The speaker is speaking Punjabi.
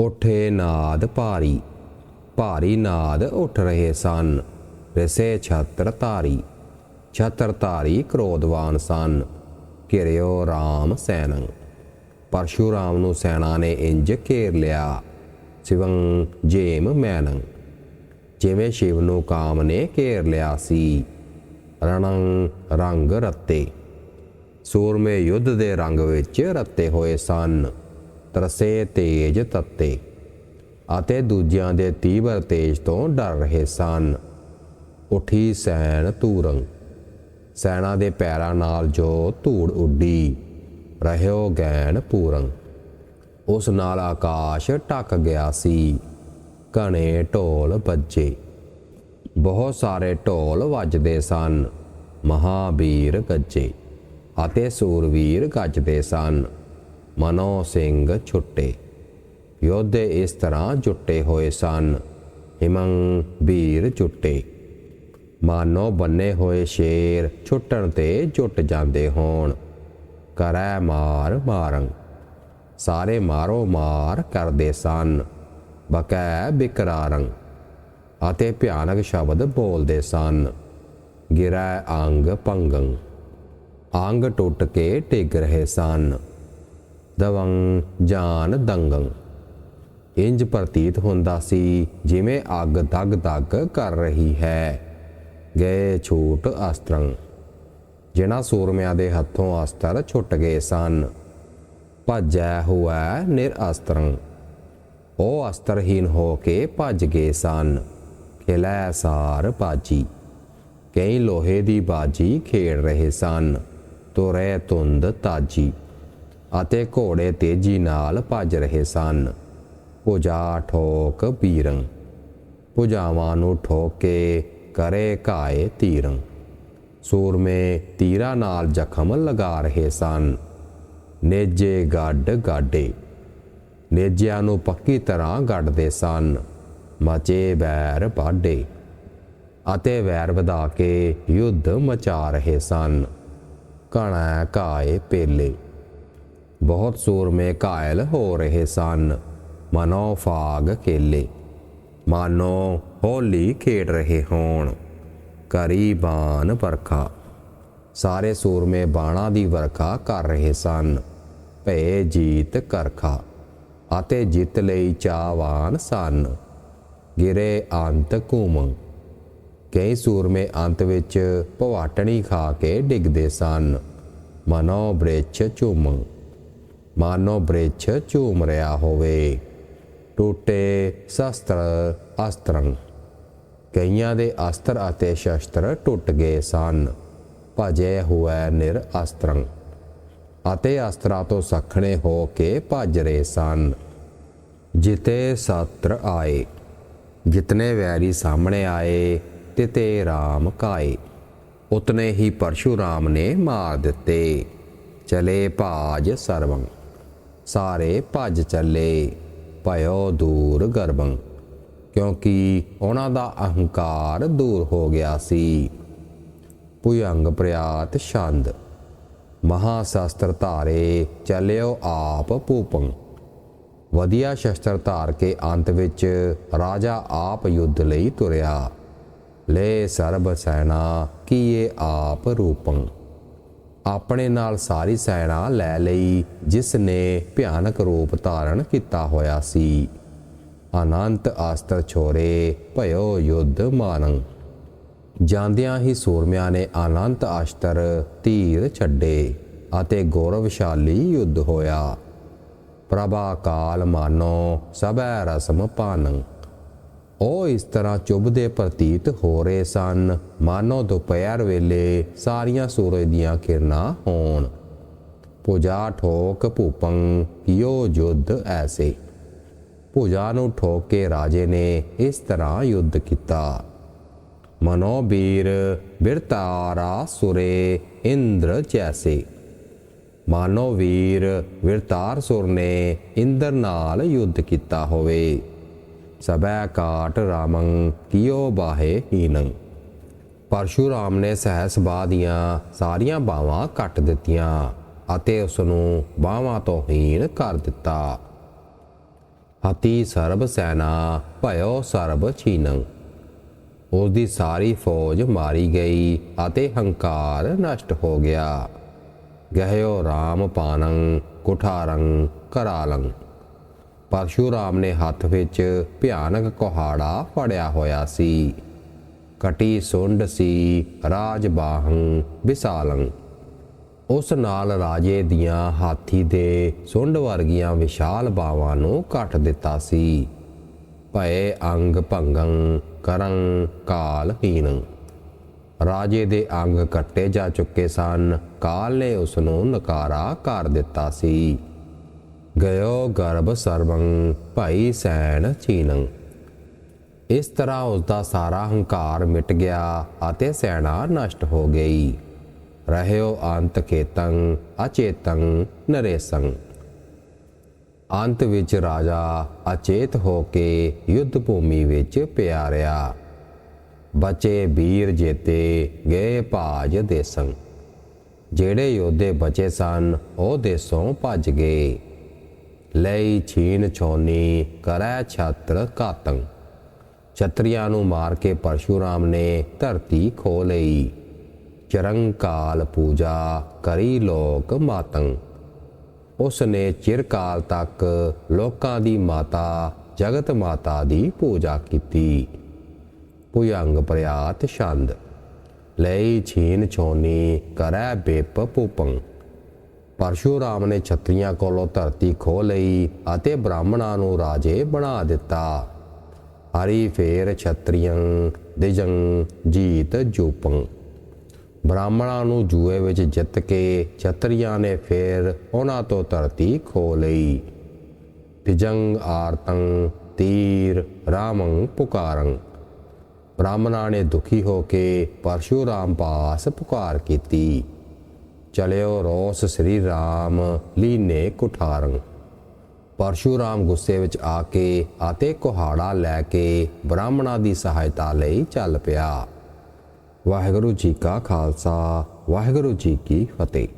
ਉੱਠੇ ਨਾਦ ਭਾਰੀ ਭਾਰੀ ਨਾਦ ਉੱਠ ਰਹੇ ਸਨ, ਰਿਸੇ ਛਤਰ ਧਾਰੀ ਛਤਰ ਧਾਰੀ ਕ੍ਰੋਧਵਾਨ ਸਨ। ਘਿਰਿਓ ਰਾਮ ਸੈਨੰ, ਪਰਸ਼ੂਰਾਮ ਨੂੰ ਸੈਨਾ ਨੇ ਇੰਜ ਘੇਰ ਲਿਆ, ਸਿਵੰ ਜੇਮ ਮੈਨੰ। ਜਿਵੇਂ ਸ਼ਿਵ ਨੂੰ ਕਾਮ ਨੇ ਘੇਰ ਲਿਆ ਸੀ, ਰਣੰ ਰੰਗ ਰੱਤੇ। ਸੂਰਮੇ ਯੁੱਧ ਦੇ ਰੰਗ ਵਿੱਚ ਰੱਤੇ ਹੋਏ ਸਨ। ਤਰਸੇ ਤੇਜ ਤੱਤੇ, ਅਤੇ ਦੂਜਿਆਂ ਦੇ ਤੀਬਰ ਤੇਜ ਤੋਂ ਡਰ ਰਹੇ ਸਨ। ਉਠੀ ਸੈਨ ਤੂਰੰ ਸੈਨਾ ਦੇ ਪੈਰਾਂ ਨਾਲ ਜੋ ਧੂੜ ਉੱਡੀ, ਰਹਿਓ ਗੈਣ ਪੂਰੰ। ਉਸ ਨਾਲ ਆਕਾਸ਼ ਢੱਕ ਗਿਆ ਸੀ, ਘਣੇ ਢੋਲ ਵੱਜੇ। ਬਹੁਤ ਸਾਰੇ ਢੋਲ ਵੱਜਦੇ ਸਨ, ਮਹਾਬੀਰ ਗੱਜੇ, ਅਤੇ ਸੂਰਵੀਰ ਗੱਜਦੇ ਸਨ। ਮਨੋ ਸਿੰਘ ਛੁੱਟੇ। ਯੋਧੇ ਇਸ ਤਰ੍ਹਾਂ ਜੁੱਟੇ ਹੋਏ ਸਨ, ਹਿਮੰ ਵੀਰ ਜੁੱਟੇ। ਮਾਨੋ ਬੰਨੇ ਹੋਏ ਸ਼ੇਰ ਛੁੱਟਣ ਤੇ ਜੁੱਟ ਜਾਂਦੇ ਹੋਣ। ਕਰੈ ਮਾਰ ਮਾਰੰ। ਸਾਰੇ ਮਾਰੋ ਮਾਰ ਕਰਦੇ ਸਨ, ਬਕੈ ਬਿਕਰਾਰੰ। ਅਤੇ ਭਿਆਨਕ ਸ਼ਬਦ ਬੋਲਦੇ ਸਨ, ਗਿਰੈ ਅੰਗ ਪੰਗੰ ਅੰਗ ਟੁੱਟ ਕੇ ਡਿੱਗ ਰਹੇ ਸਨ। ਦਵੰ ਜਾਨ ਦੰਗੰ। ਇੰਜ ਪ੍ਰਤੀਤ ਹੁੰਦਾ ਸੀ, ਜਿਵੇਂ ਅੱਗ ਦਗ ਦਗ ਕਰ ਰਹੀ ਹੈ। ਗਏ ਛੂਟ ਅਸਤਰੰ, ਜਿਨ੍ਹਾਂ ਸੂਰਮਿਆਂ ਦੇ ਹੱਥੋਂ ਅਸਤਰ ਛੁੱਟ ਗਏ ਸਨ। ਭੱਜੈ ਹੋਆ ਨਿਰਅਸਤਰੰ ਉਹ ਅਸਤਰਹੀਨ ਹੋ ਕੇ ਭੱਜ ਗਏ ਸਨ। ਖਿਲੈ ਸਾਰ ਬਾਜੀ, ਕਈ ਲੋਹੇ ਦੀ ਬਾਜੀ ਖੇਡ ਰਹੇ ਸਨ। ਤੁਰੇ ਤੁੰਦ ਤਾਜੀ। ਅਤੇ ਘੋੜੇ ਤੇਜ਼ੀ ਨਾਲ ਭੱਜ ਰਹੇ ਸਨ। ਪੁਜਾ ਠੋਕ ਪੀਰੰ ਪੁਜਾਵਾਂ ਨੂੰ ਠੋਕ ਕੇ ਕਰੇ ਘਾਏ ਤੀਰੰ। ਸੂਰਮੇ ਤੀਰਾ ਨਾਲ ਜ਼ਖਮ ਲਗਾ ਰਹੇ ਸਨ। ਨੇਜੇ ਗੱਡ ਗਾਡੇ, ਨੇਜਿਆਂ ਨੂੰ ਪੱਕੀ ਤਰ੍ਹਾਂ ਗੱਡਦੇ ਸਨ। ਮਚੇ ਵੈਰ ਬਾਡੇ ਅਤੇ ਵੈਰ ਵਧਾ ਕੇ ਯੁੱਧ ਮਚਾ ਰਹੇ ਸਨ। ਕਣਾ ਕਾਏ ਪੇਲੇ। ਬਹੁਤ ਸੂਰਮੇ ਕਾਇਲ ਹੋ ਰਹੇ ਸਨ। ਮਨੋ ਫਾਗ ਕੇਲੇ, ਮਾਨੋ ਹੋਲੀ ਖੇਡ ਰਹੇ ਹੋਣ। ਕਰੀ ਬਾਣ ਵਰਖਾ, ਸਾਰੇ ਸੂਰਮੇ ਬਾਣਾ ਦੀ ਵਰਖਾ ਕਰ ਰਹੇ ਸਨ। ਭੈ ਜੀਤ ਕਰਖਾ ਅਤੇ ਜਿੱਤ ਲਈ ਚਾਵਾਨ ਸਨ। ਗਿਰੇ ਅੰਤ ਕੂਮ ਕਈ ਸੂਰਮੇ ਅੰਤ ਵਿੱਚ ਭਵਾਟਣੀ ਖਾ ਕੇ ਡਿੱਗਦੇ ਸਨ। ਮਨੋ ਬ੍ਰਿਛ ਝੂਮ ਮਾਨੋ ਬ੍ਰਿਛ ਝੂਮ ਰਿਹਾ ਹੋਵੇ ਟੁੱਟੇ ਸ਼ਸਤਰ ਅਸਤਰੰ ਕਈਆਂ ਦੇ ਅਸਤਰ ਅਤੇ ਸ਼ਸਤਰ ਟੁੱਟ ਗਏ ਸਨ ਭਜੇ ਹੋਏ ਨਿਰ ਅਸਤਰੰ ਅਤੇ ਅਸਤਰਾਂ ਤੋਂ ਸਖਣੇ ਹੋ ਕੇ ਭੱਜ ਰਹੇ ਸਨ ਜਿਤੇ ਸਤਰ ਆਏ ਜਿਤਨੇ ਵੈਰੀ ਸਾਹਮਣੇ ਆਏ ਤਿਤੇ RAM ਕਾਏ ਉਤਨੇ ਹੀ ਪਰਸ਼ੂਰਾਮ ਨੇ ਮਾਰ ਦਿੱਤੇ ਚਲੇ ਭਾਜ ਸਰਵੰ ਸਾਰੇ ਭੱਜ ਚੱਲੇ, ਭਇਓ ਦੂਰ ਗਰਬੰ, ਕਿਉਂਕਿ ਉਹਨਾਂ ਦਾ ਅਹੰਕਾਰ ਦੂਰ ਹੋ ਗਿਆ ਸੀ। ਪੁਯੰਗ ਪ੍ਰਿਆਤ ਛੰਦ ਮਹਾ ਸ਼ਸਤਰ ਧਾਰੇ ਚੱਲਿਓ ਆਪ ਪੂਪੰ ਵਧੀਆ ਸ਼ਸਤਰ ਧਾਰ ਕੇ ਅੰਤ ਵਿੱਚ ਰਾਜਾ ਆਪ ਯੁੱਧ ਲਈ ਤੁਰਿਆ। ਲੈ ਸਰਬ ਸੈਨਾ, ਕੀਏ ਆਪ ਰੂਪੰ। ਆਪਣੇ ਨਾਲ ਸਾਰੀ ਸੈਨਾ ਲੈ ਲਈ, ਜਿਸ ਨੇ ਭਿਆਨਕ ਰੂਪ ਧਾਰਨ ਕੀਤਾ ਹੋਇਆ ਸੀ। ਅਨੰਤ ਆਸਤਰ ਛੋਰੇ, ਭਇਓ ਯੁੱਧ ਮਾਨੰ। ਜਾਂਦਿਆਂ ਹੀ ਸੂਰਮਿਆਂ ਨੇ ਅਨੰਤ ਆਸ਼ਤਰ ਧੀਰ ਛੱਡੇ ਅਤੇ ਗੌਰਵਸ਼ਾਲੀ ਯੁੱਧ ਹੋਇਆ। ਪ੍ਰਭਾ ਕਾਲ ਮਾਨੋ, ਸਭੈ ਰਸਮ ਪਾਨੰ। ਉਹ ਇਸ ਤਰ੍ਹਾਂ ਚੁੱਭਦੇ ਪ੍ਰਤੀਤ ਹੋ ਰਹੇ ਸਨ। ਮਾਨੋ ਦੁਪਹਿਰ ਵੇਲੇ ਸਾਰੀਆਂ ਸੂਰਜ ਦੀਆਂ ਕਿਰਨਾਂ ਹੋਣ। ਪੂਜਾ ਠੋਕ ਭੂਪੰ ਯੋ ਯੁੱਧ ਐਸੇ? ਪੂਜਾ ਨੂੰ ਠੋਕ ਕੇ ਰਾਜੇ ਨੇ ਇਸ ਤਰ੍ਹਾਂ ਯੁੱਧ ਕੀਤਾ। ਮਨੋ ਵੀਰ ਬਿਰਤਾਰਾ ਸੁਰੇ, ਇੰਦਰ ਜੈਸੇ। ਮਾਨੋਵੀਰ ਵਿਰਤਾਰ ਸੁਰ ਨੇ ਇੰਦਰ ਨਾਲ ਯੁੱਧ ਕੀਤਾ ਹੋਵੇ। ਸਬੈ ਕਾਟ ਰਾਮੰ ਕਿਓ ਬਾਹੇ ਹੀਨੰ। ਪਰਸ਼ੂਰਾਮ ਨੇ ਸਹਿਸਬਾ ਦੀਆਂ ਸਾਰੀਆਂ ਬਾਵਾਂ ਕੱਟ ਦਿੱਤੀਆਂ ਅਤੇ ਉਸ ਨੂੰ ਬਾਹਾਂ ਤੋਂ ਹੀਣ ਕਰ ਦਿੱਤਾ। ਹਤੀ ਸਰਬ ਸੈਨਾ, ਭਇਓ ਸਰਬ ਛੀਨੰ। ਉਸ ਦੀ ਸਾਰੀ ਫੌਜ ਮਾਰੀ ਗਈ ਅਤੇ ਹੰਕਾਰ ਨਸ਼ਟ ਹੋ ਗਿਆ। ਗਹਿਓ ਰਾਮ ਪਾਨੰ ਕੁਠਾਰੰ, ਕਰਾਲੰ। ਪਰਸ਼ੂਰਾਮ ਨੇ ਹੱਥ ਵਿੱਚ ਭਿਆਨਕ ਕੁਹਾੜਾ ਫੜਿਆ ਹੋਇਆ ਸੀ। ਕਟੀ ਸੁੰਡ ਸੀ ਰਾਜ ਬਾਹੰ ਵਿਸਾਲੰ। ਉਸ ਨਾਲ ਰਾਜੇ ਦੀਆਂ ਹਾਥੀ ਦੇ ਸੁੰਡ ਵਰਗੀਆਂ ਵਿਸ਼ਾਲ ਬਾਵਾਂ ਨੂੰ ਕੱਟ ਦਿੱਤਾ ਸੀ। ਭਏ ਅੰਗ ਭੰਗੰ ਕਰੰ ਕਾਲ ਹੀਨੰ ਰਾਜੇ ਦੇ ਅੰਗ ਕੱਟੇ ਜਾ ਚੁੱਕੇ ਸਨ। ਕਾਲ ਨੇ ਉਸ ਨੂੰ ਨਕਾਰਾ ਕਰ ਦਿੱਤਾ ਸੀ। ਗਇਓ ਗਰਭ ਸਰਵੰ ਭਾਈ ਸੈਣ ਚੀਨੰ। ਇਸ ਤਰ੍ਹਾਂ ਉਸ ਦਾ ਸਾਰਾ ਹੰਕਾਰ ਮਿਟ ਗਿਆ ਅਤੇ ਸੈਨਾ ਨਸ਼ਟ ਹੋ ਗਈ। ਰਹਿਓ ਅੰਤ ਕੇਤੰ, ਅਚੇਤੰ, ਨਰੇਸੰ। ਅੰਤ ਵਿੱਚ ਰਾਜਾ ਅਚੇਤ ਹੋ ਕੇ ਯੁੱਧ ਭੂਮੀ ਵਿੱਚ ਪਿਆ ਰਿਹਾ ਬਚੇ ਵੀਰ ਜੇਤੇ ਗਏ ਭਾਜ ਦੇਸੰ। ਜਿਹੜੇ ਯੋਧੇ ਬਚੇ ਸਨ, ਉਹ ਦੇਸੋਂ ਭੱਜ ਗਏ। ਲਈ ਛੀਨ ਛੋਨੀ ਕਰੈ ਛਤਰ ਕਾਤੰ ਛਤਰੀਆਂ ਨੂੰ ਮਾਰ ਕੇ ਪਰਸ਼ੂਰਾਮ ਨੇ ਧਰਤੀ ਖੋ ਲਈ। ਚਰੰਕਾਲ ਪੂਜਾ ਕਰੀ ਲੋਕ ਮਾਤੰ। ਉਸ ਨੇ ਚਿਰਕਾਲ ਤੱਕ ਲੋਕਾਂ ਦੀ ਮਾਤਾ, ਜਗਤ ਮਾਤਾ ਦੀ ਪੂਜਾ ਕੀਤੀ। ਭੁਜੰਗ ਪ੍ਰਿਆਤ ਛੰਦ, ਲਈ ਛੀਨ ਛੋਨੀ ਕਰੈ ਬੇਪ ਪੂਪੰ ਪਰਸ਼ੂਰਾਮ ਨੇ ਛਤਰੀਆਂ ਕੋਲੋਂ ਧਰਤੀ ਖੋ ਲਈ ਅਤੇ ਬ੍ਰਾਹਮਣਾਂ ਨੂੰ ਰਾਜੇ ਬਣਾ ਦਿੱਤਾ। ਹਰੀ ਫੇਰ ਛਤਰੀਆਂ ਦਿਜੰ ਜੀਤ ਜੂਪੰ। ਬ੍ਰਾਹਮਣਾਂ ਨੂੰ ਜੂਏ ਵਿੱਚ ਜਿੱਤ ਕੇ ਛਤਰੀਆਂ ਨੇ ਫੇਰ ਉਹਨਾਂ ਤੋਂ ਧਰਤੀ ਖੋ ਲਈ। ਤਿਜੰਗ, ਆਰਤੰ, ਤੀਰ, ਰਾਮੰ ਪੁਕਾਰੰ। ਬ੍ਰਾਹਮਣਾਂ ਨੇ ਦੁਖੀ ਹੋ ਕੇ ਪਰਸ਼ੂਰਾਮ ਪਾਸ ਪੁਕਾਰ ਕੀਤੀ। ਚਲਿਓ ਰੋਸ ਸ੍ਰੀ ਰਾਮ, ਲੀਨੇ ਕੁਠਾਰੰ ਪਰਸ਼ੂਰਾਮ ਗੁੱਸੇ ਵਿੱਚ ਆ ਕੇ ਅਤੇ ਕੁਹਾੜਾ ਲੈ ਕੇ ਬ੍ਰਾਹਮਣਾਂ ਦੀ ਸਹਾਇਤਾ ਲਈ ਚੱਲ ਪਿਆ। ਵਾਹਿਗੁਰੂ ਜੀ ਕਾ ਖਾਲਸਾ, ਵਾਹਿਗੁਰੂ ਜੀ ਕੀ ਫਤਿਹ।